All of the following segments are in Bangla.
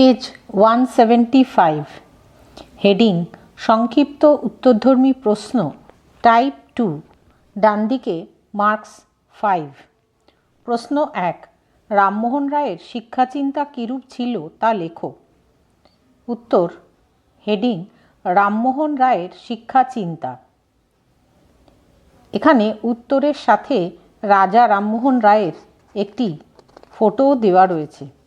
Page one seventy five heading সংক্ষিপ্ত উত্তরধর্মী প্রশ্ন টাইপ টু ডানদিকে মার্কস ফাইভ প্রশ্ন এক, রামমোহন রায়ের শিক্ষাচিন্তা কীরূপ ছিল তা লেখো। উত্তর হেডিং রামমোহন রায়ের শিক্ষাচিন্তা। এখানে উত্তরের সাথে রাজা রামমোহন রায়ের একটি ফটো দেওয়া রয়েছে।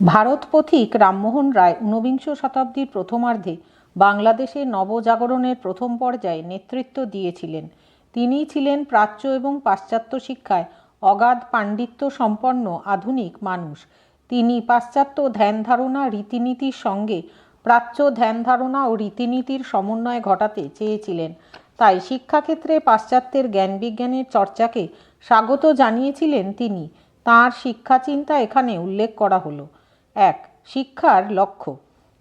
ভারত পথিক রামমোহন রায় ঊনবিংশ শতাব্দীর প্রথমার্ধে বাংলাদেশে নবজাগরণের প্রথম পর্যায়ে নেতৃত্ব দিয়েছিলেন। তিনিই ছিলেন প্রাচ্য এবং পাশ্চাত্য শিক্ষায় অগাধ পাণ্ডিত্য সম্পন্ন আধুনিক মানুষ। তিনি পাশ্চাত্য ধ্যান ধারণা রীতিনীতির সঙ্গে প্রাচ্য ধ্যান ধারণা ও রীতিনীতির সমন্বয় ঘটাতে চেয়েছিলেন। তাই শিক্ষাক্ষেত্রে পাশ্চাত্যের জ্ঞান বিজ্ঞানের চর্চাকে স্বাগত জানিয়েছিলেন তিনি। তাঁর শিক্ষাচিন্তা এখানে উল্লেখ করা হলো। এক, শিক্ষার লক্ষ্য।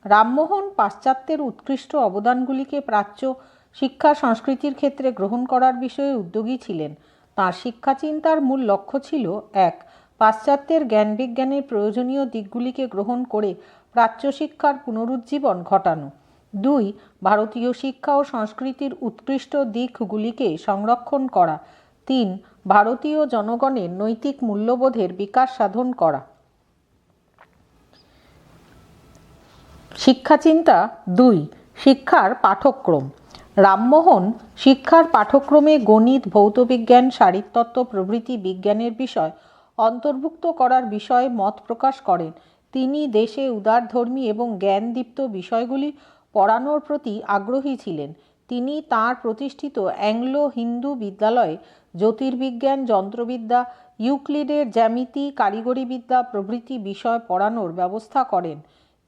রামমোহন পাশ্চাত্যের উৎকৃষ্ট অবদানগুলিকে প্রাচ্য শিক্ষা সংস্কৃতির ক্ষেত্রে গ্রহণ করার বিষয়ে উদ্যোগী ছিলেন। তাঁর শিক্ষাচিন্তার মূল লক্ষ্য ছিল, এক, পাশ্চাত্যের জ্ঞান বিজ্ঞানের প্রয়োজনীয় দিকগুলিকে গ্রহণ করে প্রাচ্য শিক্ষার পুনরুজ্জীবন ঘটানো। দুই, ভারতীয় শিক্ষা ও সংস্কৃতির উৎকৃষ্ট দিকগুলিকে সংরক্ষণ করা। তিন, ভারতীয় জনগণের নৈতিক মূল্যবোধের বিকাশ সাধন করা। শিক্ষাচিন্তা দুই, শিক্ষার পাঠক্রম। রামমোহন, শিক্ষার পাঠক্রমে গণিত, ভৌতবিজ্ঞান শারীরতত্ত্ব প্রভৃতি বিজ্ঞানের বিষয় অন্তর্ভুক্ত করার বিষয়ে মত প্রকাশ করেন। তিনি দেশে উদারধর্মী এবং জ্ঞানদীপ্ত বিষয়গুলি পড়ানোর প্রতি আগ্রহী ছিলেন। তিনি তার প্রতিষ্ঠিত অ্যাংলো হিন্দু বিদ্যালয়ে জ্যোতির্বিজ্ঞান, যন্ত্রবিদ্যা, ইউক্লিডের জ্যামিতি কারিগরি বিদ্যা প্রভৃতি বিষয় পড়ানোর ব্যবস্থা করেন।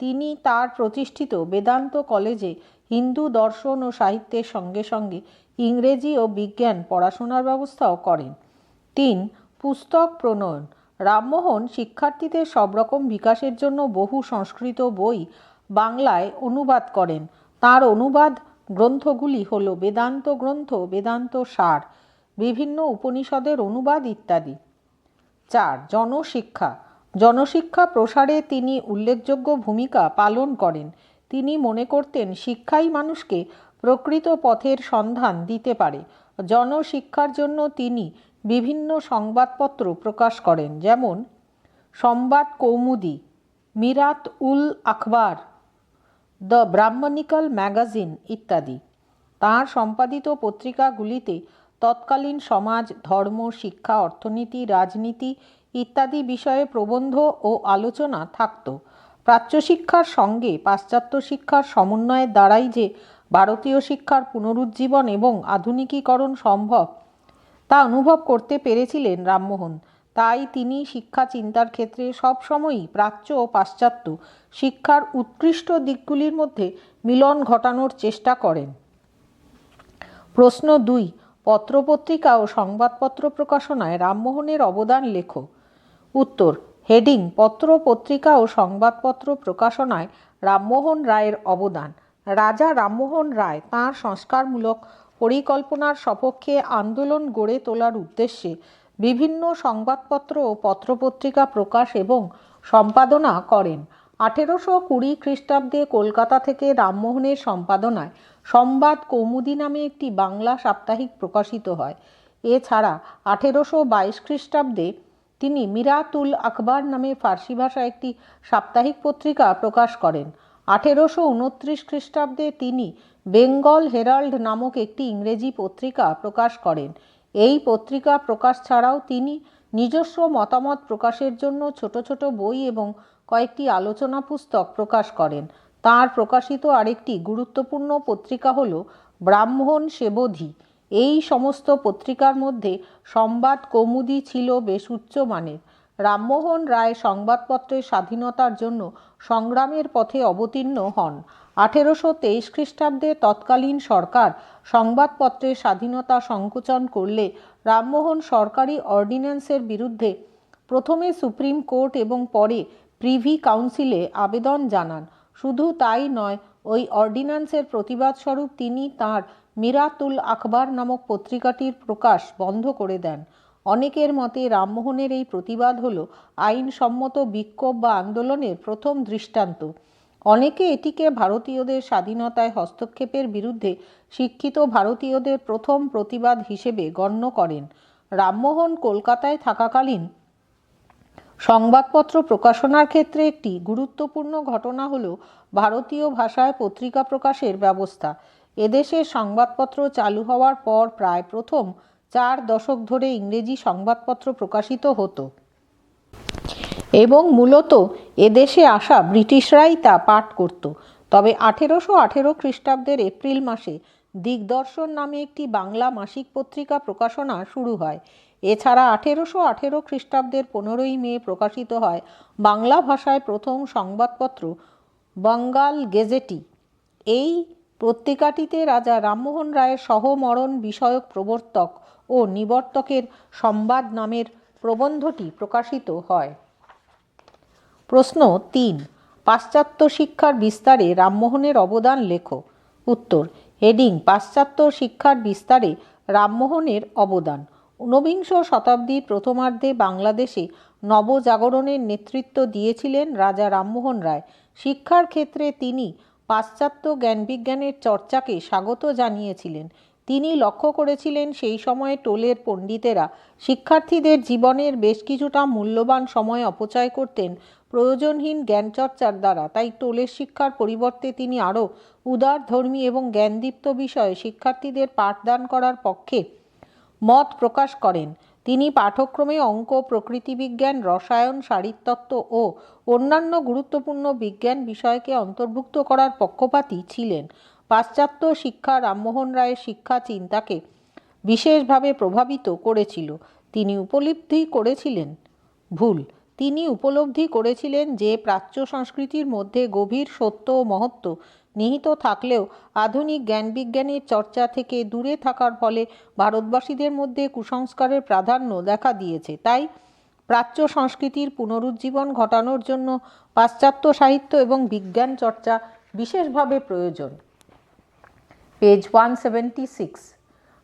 তিনি তার প্রতিষ্ঠিত বেদান্ত কলেজে হিন্দু দর্শন ও সাহিত্যের সঙ্গে সঙ্গে ইংরেজি ও বিজ্ঞান পড়াশোনার ব্যবস্থাও করেন। তিন, পুস্তক প্রণয়ন। রামমোহন শিক্ষার্থীদের সব রকম বিকাশের জন্য বহু সংস্কৃত বই বাংলায় অনুবাদ করেন। তার অনুবাদ গ্রন্থগুলি হল বেদান্ত গ্রন্থ, বেদান্ত সার, বিভিন্ন উপনিষদের অনুবাদ ইত্যাদি। চার, জনশিক্ষা। জনশিক্ষা প্রসারে তিনি উল্লেখযোগ্য ভূমিকা পালন করেন। তিনি মনে করতেন শিক্ষাই মানুষকে প্রকৃত পথের সন্ধান দিতে পারে। জনশিক্ষার জন্য তিনি বিভিন্ন সংবাদপত্র প্রকাশ করেন, যেমন Sambad Kaumudi, Mirat ul Akhbar, the Brahmanical magazine ইত্যাদি। তাঁর সম্পাদিত পত্রিকাগুলিতে তৎকালীন সমাজ, ধর্ম, শিক্ষা, অর্থনীতি, রাজনীতি ইত্যাদি বিষয়ে প্রবন্ধ ও আলোচনা থাকত। প্রাচ্য শিক্ষার সঙ্গে পাশ্চাত্য শিক্ষার সমন্বয়ের দ্বারাই যে ভারতীয় শিক্ষার পুনরুজ্জীবন এবং আধুনিকীকরণ সম্ভব, তা অনুভব করতে পেরেছিলেন রামমোহন। তাই তিনি শিক্ষা চিন্তার ক্ষেত্রে সবসময়ই প্রাচ্য ও পাশ্চাত্য শিক্ষার উৎকৃষ্ট দিকগুলির মধ্যে মিলন ঘটানোর চেষ্টা করেন। প্রশ্ন দুই, পত্রপত্রিকা ও সংবাদপত্র প্রকাশনায় রামমোহনের অবদান লেখো। উত্তর, হেডিং, পত্র, পত্রিকা ও সংবাদপত্র প্রকাশনায় রামমোহন রায়ের অবদান। রাজা রামমোহন রায় তাঁর সংস্কারমূলক পরিকল্পনার সপক্ষে আন্দোলন গড়ে তোলার উদ্দেশ্যে বিভিন্ন সংবাদপত্র ও পত্রপত্রিকা প্রকাশ এবং সম্পাদনা করেন। আঠেরোশো কুড়ি খ্রিস্টাব্দে কলকাতা থেকে রামমোহনের সম্পাদনায় সংবাদ কৌমুদি নামে একটি বাংলা সাপ্তাহিক প্রকাশিত হয়। এছাড়া আঠেরোশো বাইশ খ্রিস্টাব্দে তিনি মিরাতুল আকবর নামে ফার্সি ভাষা একটি সাপ্তাহিক পত্রিকা প্রকাশ করেন। আঠেরোশো উনত্রিশ খ্রিস্টাব্দে তিনি বেঙ্গল হেরাল্ড নামক একটি ইংরেজি পত্রিকা প্রকাশ করেন। এই পত্রিকা প্রকাশ ছাড়াও তিনি নিজস্ব মতামত প্রকাশের জন্য ছোট ছোট বই এবং কয়েকটি আলোচনা পুস্তক প্রকাশ করেন। তার প্রকাশিত আরেকটি গুরুত্বপূর্ণ পত্রিকা হল ব্রাহ্মণ সেবধি। এই সমস্ত পত্রিকার মধ্যে সংবাদ কৌমুদি ছিল বেশ উচ্চমানের রামমোহন রায় সংবাদপত্রের স্বাধীনতার জন্য সংগ্রামের পথে অবতীর্ণ হন। আঠেরোশো তেইশ খ্রিস্টাব্দে তৎকালীন সরকার সংবাদপত্রের স্বাধীনতা সংকোচন করলে রামমোহন সরকারি অর্ডিন্যান্সের বিরুদ্ধে প্রথমে সুপ্রিম কোর্ট এবং পরে প্রিভি কাউন্সিলে আবেদন জানান। শুধু তাই নয়, ওই অর্ডিন্যান্সের প্রতিবাদ স্বরূপ তিনি তাঁর মিরাতুল আখবার নামক পত্রিকাটির প্রকাশ বন্ধ করে দেন। অনেকের মতে রামমোহনের এই প্রতিবাদ হল আইনসম্মত বিক্ষোভ বা আন্দোলনের প্রথম দৃষ্টান্ত। অনেকে এটিকে ভারতীয়দের স্বাধীনতায় হস্তক্ষেপের বিরুদ্ধে শিক্ষিত ভারতীয়দের প্রথম প্রতিবাদ হিসেবে গণ্য করেন। রামমোহন কলকাতায় থাকাকালীন সংবাদপত্র প্রকাশনার ক্ষেত্রে একটি গুরুত্বপূর্ণ ঘটনা হল ভারতীয় ভাষায় পত্রিকা প্রকাশের ব্যবস্থা। এদেশে সংবাদপত্র চালু হওয়ার পর প্রায় প্রথম চার দশক ধরে ইংরেজি সংবাদপত্র প্রকাশিত হতো। এবং মূলত এদেশে আসা ব্রিটিশরাই তা পাঠ করত। তবে আঠেরোশো আঠেরো খ্রিস্টাব্দের এপ্রিল মাসে দিগদর্শন নামে একটি বাংলা মাসিক পত্রিকা প্রকাশনা শুরু হয়। এছাড়া আঠেরোশো আঠেরো খ্রিস্টাব্দের পনেরোই মে প্রকাশিত হয় বাংলা ভাষায় প্রথম সংবাদপত্র বঙ্গাল গেজেটি এই পত্রিকাটিতে রাজা রামমোহন রায়ের সহমরণ বিষয়ক প্রবর্তক ও নিবর্তকের সংবাদ নামের প্রবন্ধটি প্রকাশিত হয়। প্রশ্ন তিন, পাশ্চাত্য শিক্ষার বিস্তারে রামমোহনের অবদান লেখো। উত্তর, হেডিং, পাশ্চাত্য শিক্ষার বিস্তারে রামমোহনের অবদান। ঊনবিংশ শতাব্দীর প্রথমার্ধে বাংলাদেশে নবজাগরণের নেতৃত্ব দিয়েছিলেন রাজা রামমোহন রায়। শিক্ষার ক্ষেত্রে তিনি পাশ্চাত্য জ্ঞানবিজ্ঞানের চর্চাকে স্বাগত জানিয়েছিলেন। তিনি লক্ষ্য করেছিলেন সেই সময়ে টোলের পণ্ডিতেরা শিক্ষার্থীদের জীবনের বেশ কিছুটা মূল্যবান সময় অপচয় করতেন প্রয়োজনহীন জ্ঞানচর্চার দ্বারা। তাই টোলের শিক্ষার পরিবর্তে তিনি আরও উদারধর্মী এবং জ্ঞানদীপ্ত বিষয়ে শিক্ষার্থীদের পাঠদান করার পক্ষে মত প্রকাশ করেন। তিনি পাঠক্রমে অঙ্ক প্রকৃতিবিজ্ঞান রসায়ন শারীরতত্ত্ব ও অন্যান্য গুরুত্বপূর্ণ বিজ্ঞান বিষয়কে অন্তর্ভুক্ত করার পক্ষপাতী ছিলেন। পাশ্চাত্য শিক্ষা রামমোহন রায়ের শিক্ষা চিন্তাকে বিশেষভাবে প্রভাবিত করেছিল। তিনি উপলব্ধি করেছিলেন, ভুল, তিনি উপলব্ধি করেছিলেন যে প্রাচ্য সংস্কৃতির মধ্যে গভীর সত্য ও মহত্ব নিহিত থাকলেও আধুনিক জ্ঞানবিজ্ঞানের চর্চা থেকে দূরে থাকার ফলে ভারতবাসীদের মধ্যে কুসংস্কারের প্রাধান্য দেখা দিয়েছে। তাই প্রাচ্য সংস্কৃতির পুনরুজ্জীবন ঘটানোর জন্য পাশ্চাত্য সাহিত্য এবং বিজ্ঞান চর্চা বিশেষভাবে প্রয়োজন। Page one seventy six.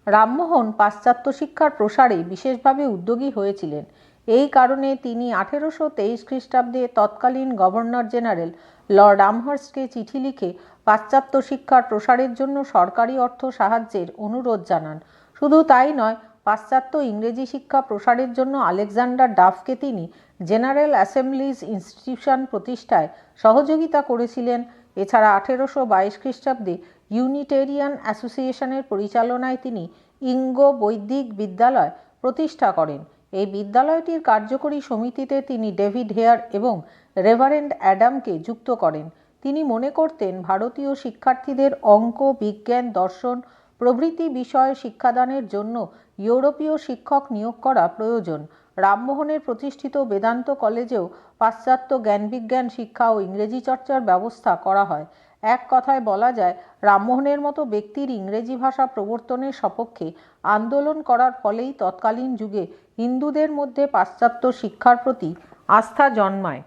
Rammohan পাশ্চাত্য শিক্ষার প্রসারে বিশেষভাবে উদ্যোগী হয়েছিলেন। এই কারণে তিনি আঠেরোশো তেইশ খ্রিস্টাব্দে তৎকালীন গভর্নর জেনারেল লর্ড আমহার্স্টকে চিঠি লিখে পাশ্চাত্য শিক্ষার প্রসারের জন্য সরকারি অর্থ সাহায্যের অনুরোধ জানান। শুধু তাই নয়, পাশ্চাত্য ইংরেজি শিক্ষা প্রসারের জন্য আলেকজান্ডার ডাফকে তিনি জেনারেল অ্যাসেম্বলিজ ইনস্টিটিউশন প্রতিষ্ঠায় সহযোগিতা করেছিলেন। এছাড়া আঠেরোশো বাইশ খ্রিস্টাব্দে ইউনিটেরিয়ান অ্যাসোসিয়েশনের পরিচালনায় তিনি ইঙ্গ বৈদিক বিদ্যালয় প্রতিষ্ঠা করেন। এই বিদ্যালয়টির কার্যকরী সমিতিতে তিনি ডেভিড হেয়ার এবং রেভারেন্ড অ্যাডামকে যুক্ত করেন। তিনি মনে করতেন ভারতীয় শিক্ষার্থীদের অঙ্ক, বিজ্ঞান, দর্শন, প্রভৃতি বিষয়ে শিক্ষাদানের জন্য ইউরোপীয় শিক্ষক নিয়োগ করা প্রয়োজন। রামমোহনের প্রতিষ্ঠিত বেদান্ত কলেজেও পাশ্চাত্য জ্ঞানবিজ্ঞান শিক্ষা ও ইংরেজি চর্চার ব্যবস্থা করা হয়। এক কথায় বলা যায়, রামমোহনের মতো ব্যক্তির ইংরেজি ভাষা প্রবর্তনের সপক্ষে আন্দোলন করার ফলেই তৎকালীন যুগে হিন্দুদের মধ্যে পাশ্চাত্য শিক্ষার প্রতি আস্থা জন্মায়।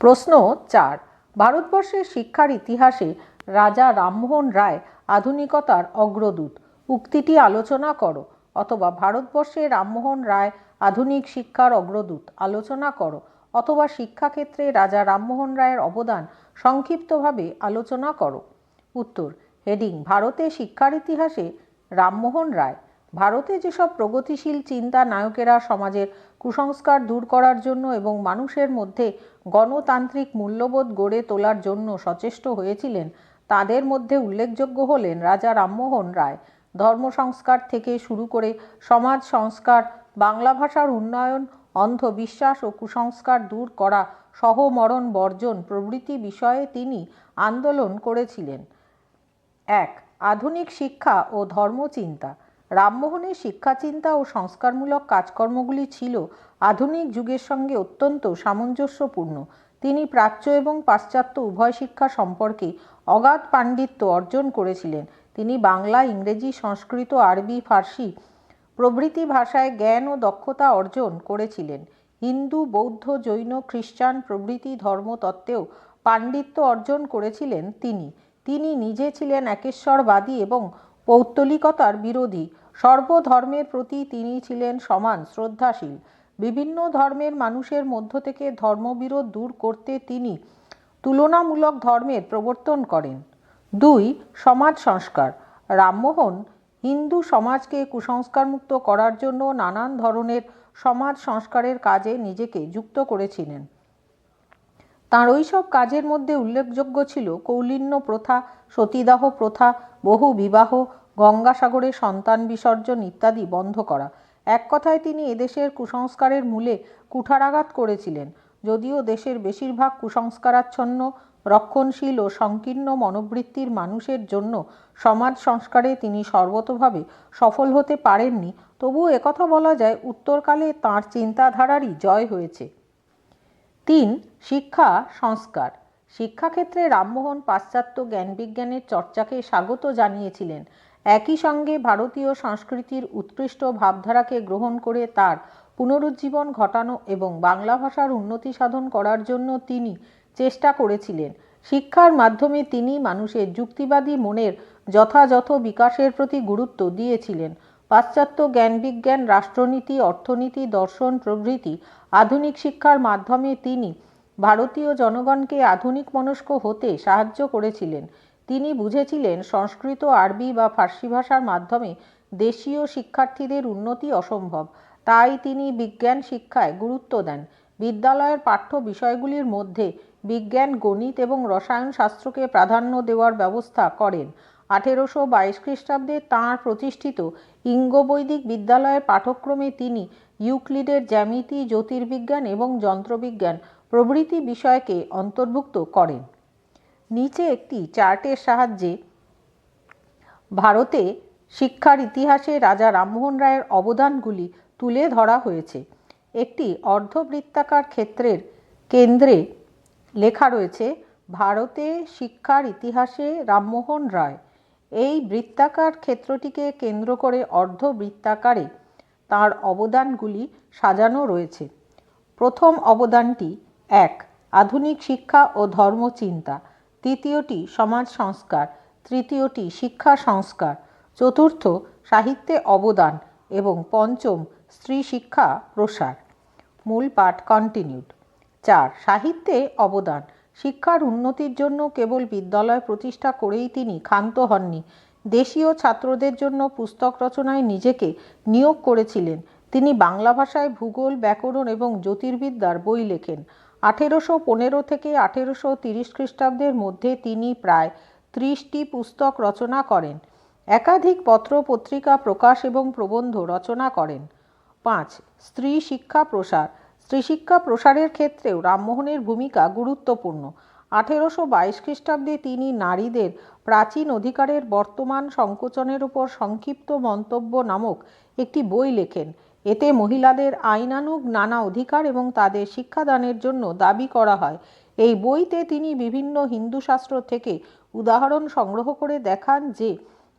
প্রশ্ন চার, ভারতবর্ষের শিক্ষার ইতিহাসে রাজা রামমোহন রায় আধুনিকতার অগ্রদূত। উক্তিটি আলোচনা করো, অথবা ভারতবর্ষে রামমোহন রায় আধুনিক শিক্ষার অগ্রদূত, আলোচনা করো। অথবা শিক্ষাক্ষেত্রে রাজা রামমোহন রায়ের অবদান সংক্ষিপ্তভাবে আলোচনা করো। উত্তর, হেডিং, ভারতে শিক্ষার ইতিহাসে রামমোহন রায়। ভারতে যেসব প্রগতিশীল চিন্তা নায়কেরা সমাজের কুসংস্কার দূর করার জন্য এবং মানুষের মধ্যে গণতান্ত্রিক মূল্যবোধ গড়ে তোলার জন্য সচেষ্ট হয়েছিলেন, তাদের মধ্যে উল্লেখযোগ্য হলেন রাজা রামমোহন রায়। ধর্ম সংস্কার থেকে শুরু করে সমাজ সংস্কার, বাংলা ভাষার উন্নয়ন অন্ধবিশ্বাস ও কুসংস্কার দূর করা সহমরণ বর্জন প্রভৃতি বিষয়ে তিনি আন্দোলন করেছিলেন। এক, আধুনিক শিক্ষা ও ধর্মচিন্তা। রামমোহনের শিক্ষাচিন্তা ও সংস্কারমূলক কাজকর্মগুলি ছিল আধুনিক যুগের সঙ্গে অত্যন্ত সামঞ্জস্যপূর্ণ। তিনি প্রাচ্য এবং পাশ্চাত্য উভয় শিক্ষা সম্পর্কে অগাধ পাণ্ডিত্য অর্জন করেছিলেন। তিনি বাংলা, ইংরেজি, সংস্কৃত, আরবি, ফার্সি প্রভৃতি ভাষায় জ্ঞান ও দক্ষতা অর্জন করেছিলেন। হিন্দু, বৌদ্ধ, জৈন, খ্রিস্টান প্রভৃতি ধর্মতত্ত্বেও পাণ্ডিত্য অর্জন করেছিলেন তিনি। তিনি নিজে ছিলেন একেশ্বরবাদী এবং পৌত্তলিকতার বিরোধী। সর্বধর্মের প্রতি তিনি ছিলেন সমান শ্রদ্ধাশীল। বিভিন্ন ধর্মের মানুষের মধ্য থেকে ধর্মবিরোধ দূর করতে তিনি তুলনামূলক ধর্মের প্রবর্তন করেন। দুই, সমাজ সংস্কার। রামমোহন হিন্দু সমাজকে কুসংস্কারমুক্ত করার জন্য নানান ধরনের সমাজ সংস্কারের কাজে নিজেকে যুক্ত করেছিলেন। তাঁর ওইসব কাজের মধ্যে উল্লেখযোগ্য ছিল কৌলিন্য প্রথা, সতীদাহ প্রথা, বহু বিবাহ, গঙ্গাসাগরে সন্তান বিসর্জন ইত্যাদি বন্ধ করা। এক কথায় তিনি এদেশের কুসংস্কারের মূলে কুঠারাঘাত করেছিলেন, যদিও দেশের বেশিরভাগ কুসংস্কারাচ্ছন্ন রক্ষণশীল ও সংকীর্ণ মনোবৃত্তির মানুষের জন্য সমাজ সংস্কারে তিনি সর্বতোভাবে সফল হতে পারেননি। তবুও একথা বলা যায়, উত্তরকালে তাঁর চিন্তাধারারই জয় হয়েছে। তিন, শিক্ষা, সংস্কার। শিক্ষাক্ষেত্রে রামমোহন পাশ্চাত্য জ্ঞানবিজ্ঞানের চর্চাকে স্বাগত জানিয়েছিলেন। একই সঙ্গে ভারতীয় সংস্কৃতির উৎকৃষ্ট ভাবধারাকে গ্রহণ করে তার পুনরুজ্জীবন ঘটানো এবং বাংলা ভাষার উন্নতি সাধন করার জন্য তিনি চেষ্টা করেছিলেন। শিক্ষার মাধ্যমে তিনি মানুষের যুক্তিবাদী মনের যথাযথ বিকাশের প্রতি গুরুত্ব দিয়েছিলেন। পাশ্চাত্য জ্ঞানবিজ্ঞান, রাষ্ট্রনীতি, অর্থনীতি, দর্শন প্রভৃতি আধুনিক শিক্ষার মাধ্যমে তিনি ভারতীয় জনগণকে আধুনিক মনস্ক হতে সাহায্য করেছিলেন। তিনি বুঝেছিলেন সংস্কৃত, আরবি বা ফার্সি ভাষার মাধ্যমে দেশীয় শিক্ষার্থীদের উন্নতি অসম্ভব। তাই তিনি বিজ্ঞান শিক্ষায় গুরুত্ব দেন। বিদ্যালয়ের পাঠ্য বিষয়গুলির মধ্যে বিজ্ঞান, গণিত এবং রসায়ন শাস্ত্রকে প্রাধান্য দেওয়ার ব্যবস্থা করেন। আঠেরোশো বাইশ খ্রিস্টাব্দে তাঁর প্রতিষ্ঠিত ইঙ্গবৈদিক বিদ্যালয়ের পাঠক্রমে তিনি ইউক্লিডের জ্যামিতি, জ্যোতির্বিজ্ঞান এবং যন্ত্রবিজ্ঞান প্রভৃতি বিষয়কে অন্তর্ভুক্ত করেন। নিচে একটি চার্টের সাহায্যে ভারতে শিক্ষার ইতিহাসে রাজা রামমোহন রায়ের অবদানগুলি তুলে ধরা হয়েছে। একটি অর্ধবৃত্তাকার ক্ষেত্রের কেন্দ্রে লেখা রয়েছে, ভারতে শিক্ষার ইতিহাসে রামমোহন রায়। এই বৃত্তাকার ক্ষেত্রটিকে কেন্দ্র করে অর্ধ বৃত্তাকারে তার অবদানগুলি সাজানো রয়েছে। প্রথম অবদানটি এক, আধুনিক শিক্ষা ও ধর্মচিন্তা। তৃতীয়টি সমাজ সংস্কার। তৃতীয়টি, শিক্ষা সংস্কার। চতুর্থ, সাহিত্যে অবদান এবং পঞ্চম স্ত্রী শিক্ষা প্রসার। মূল পাঠ কন্টিনিউড চার, সাহিত্যে অবদান। শিক্ষার উন্নতির জন্য কেবল বিদ্যালয় প্রতিষ্ঠা করেই তিনি ক্ষান্ত হননি। দেশীয় ছাত্রদের জন্য পুস্তক রচনায় নিজেকে নিয়োগ করেছিলেন। তিনি বাংলা ভাষায় ভূগোল, ব্যাকরণ এবং জ্যোতির্বিদ্যার বই লেখেন। আঠেরোশো পনেরো থেকে আঠেরোশো তিরিশ খ্রিস্টাব্দের মধ্যে তিনি প্রায় ত্রিশটি পুস্তক রচনা করেন। একাধিক পত্র, পত্রিকা, প্রকাশ এবং প্রবন্ধ রচনা করেন। পাঁচ, স্ত্রী শিক্ষা প্রসার। স্ত্রীশিক্ষা প্রসারের ক্ষেত্রেও রামমোহনের ভূমিকা গুরুত্বপূর্ণ। আঠেরোশো বাইশ খ্রিস্টাব্দে তিনি নারীদের প্রাচীন অধিকারের বর্তমান সংকোচনের উপর সংক্ষিপ্ত মন্তব্য নামক একটি বই লেখেন। এতে মহিলাদের আইনানুগ নানা অধিকার এবং তাদের শিক্ষাদানের জন্য দাবি করা হয়। এই বইতে তিনি বিভিন্ন হিন্দু শাস্ত্র থেকে উদাহরণ সংগ্রহ করে দেখান যে,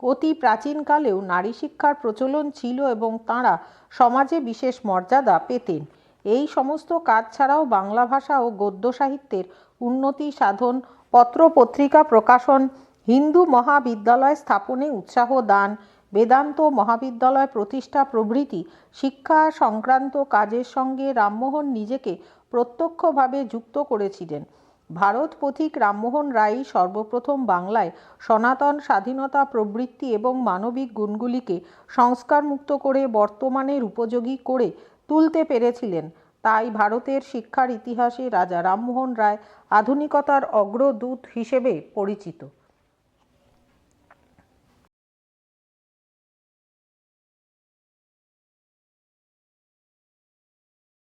অতি প্রাচীনকালেও নারী শিক্ষার প্রচলন ছিল এবং তাঁরা সমাজে বিশেষ মর্যাদা পেতেন। এই সমস্ত কাজ ছাড়াও বাংলা ভাষা ও গদ্য সাহিত্যের উন্নতি সাধন পত্র পত্রিকা প্রকাশন, হিন্দু মহাবিদ্যালয় স্থাপনে উৎসাহ দান, বেদান্ত মহাবিদ্যালয় প্রতিষ্ঠা প্রভৃতি শিক্ষা সংক্রান্ত কাজের সঙ্গে রামমোহন নিজেকে প্রত্যক্ষভাবে যুক্ত করেছিলেন। ভারত পথিক রামমোহন রায়ই সর্বপ্রথম বাংলায় সনাতন স্বাধীনতা প্রবৃত্তি এবং মানবিক গুণগুলিকে সংস্কারমুক্ত করে বর্তমানের উপযোগী করে তুলতে পেরেছিলেন। তাই ভারতের শিক্ষার ইতিহাসে রাজা রামমোহন রায় আধুনিকতার অগ্রদূত হিসেবে পরিচিত।